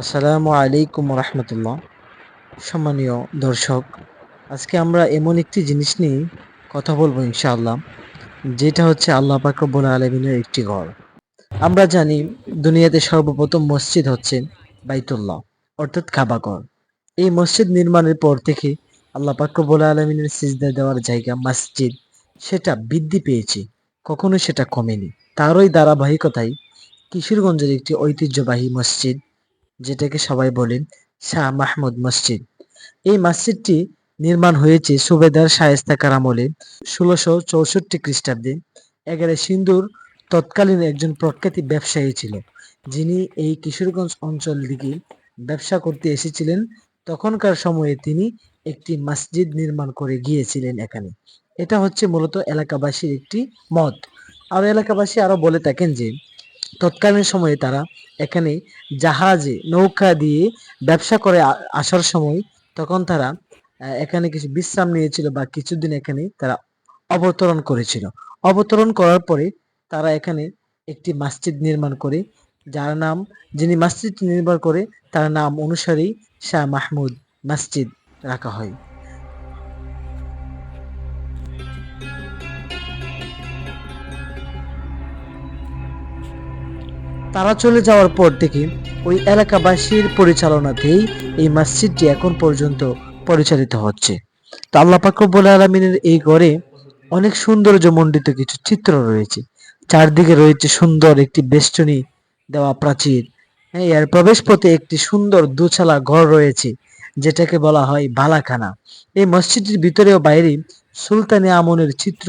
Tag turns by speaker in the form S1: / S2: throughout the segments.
S1: আসসালামু আলাইকুম রহমতুল্লাহ। সম্মানীয় দর্শক, আজকে আমরা এমন একটি জিনিস নিয়ে কথা বলব ইনশাআল্লাহ, যেটা হচ্ছে আল্লাহ পাক রব্বুল আলমিনের একটি ঘর। আমরা জানি দুনিয়াতে সর্বপ্রথম মসজিদ হচ্ছে বাইতুল্লাহ, অর্থাৎ কাবাঘর এই মসজিদ নির্মাণের পর থেকে আল্লাহ পাক রব্বুল আলমিনের সিজদা দেওয়ার জায়গা, মসজিদ, সেটা বৃদ্ধি পেয়েছে, কখনো সেটা কমেনি। তারই ধারাবাহিকতায় কিশোরগঞ্জের একটি ঐতিহ্যবাহী মসজিদ যেটাকে সবাই বলেন শাহ মাহমুদ মসজিদ। এই মসজিদটি নির্মাণ হয়েছে সুবেদার শায়েস্তা আমলে ষোলোশো চৌষট্টি খ্রিস্টাব্দে। এগারে সিন্ধুর তৎকালীন একজন প্রখ্যাতি ব্যবসায়ী ছিল, যিনি এই কিশোরগঞ্জ অঞ্চল দিকে ব্যবসা করতে এসেছিলেন। তখনকার সময়ে তিনি একটি মসজিদ নির্মাণ করে গিয়েছিলেন এখানে। এটা হচ্ছে মূলত এলাকাবাসীর একটি মত। আর এলাকাবাসী আরও বলে থাকেন যে তৎকালীন সময়ে তারা এখানে জাহাজে নৌকা দিয়ে ব্যবসা করে আসার সময় তখন তারা এখানে কিছু বিশ্রাম নিয়েছিল বা কিছুদিন এখানে তারা অবতরণ করেছিল। অবতরণ করার পরে তারা এখানে একটি মসজিদ নির্মাণ করে, যার নাম, যিনি মসজিদ নির্মাণ করে তার নাম অনুসারেই শাহ মাহমুদ মসজিদ রাখা হয়। তারা চলে যাওয়ার পর থেকে ওই এলাকাবাসীর পরিচালনাতেই এই মসজিদটি এখন পর্যন্ত পরিচালিত হচ্ছে। তো আল্লাহ পাকরবুল আলমিনের এই ঘরে অনেক সৌন্দর্যমণ্ডিত কিছু চিত্র রয়েছে। চারদিকে রয়েছে সুন্দর একটি বেষ্টনী দেওয়া প্রাচীর। হ্যাঁ এর প্রবেশ পথে একটি সুন্দর দুছালা ঘর রয়েছে, যেটাকে বলা হয় বালাখানা। এই মসজিদটির ভিতরে ও বাইরে সুলতানি আমনের চিত্র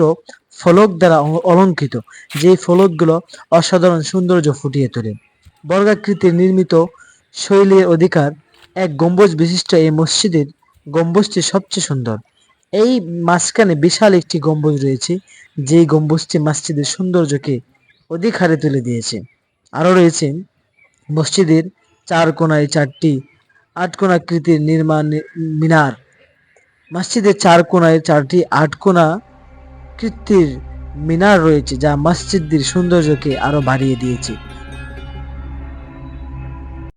S1: ফলক দ্বারা অলঙ্কৃত যে ফলকগুলো অসাধারণ সৌন্দর্য ফুটিয়ে তোলে। বর্গাকৃতির নির্মিত শৈলীর অধিকার এক গম্বুজ বিশিষ্ট এই মসজিদের গম্বুজটি সবচেয়ে সুন্দর। এই মাঝখানে বিশাল একটি গম্বুজ রয়েছে, যেই গম্বুজটি মসজিদের সৌন্দর্যকে অধিক হারে তুলে দিয়েছে। আরও রয়েছে মসজিদের চার কোনায় চারটি আট কোণাকৃতির নির্মাণ, মিনার। মসজিদের চার কোনায় চারটি আট কোণা কৃতির মিনার রয়েছে যা মসজিদটির সৌন্দর্যকে আরও বাড়িয়ে দিয়েছে।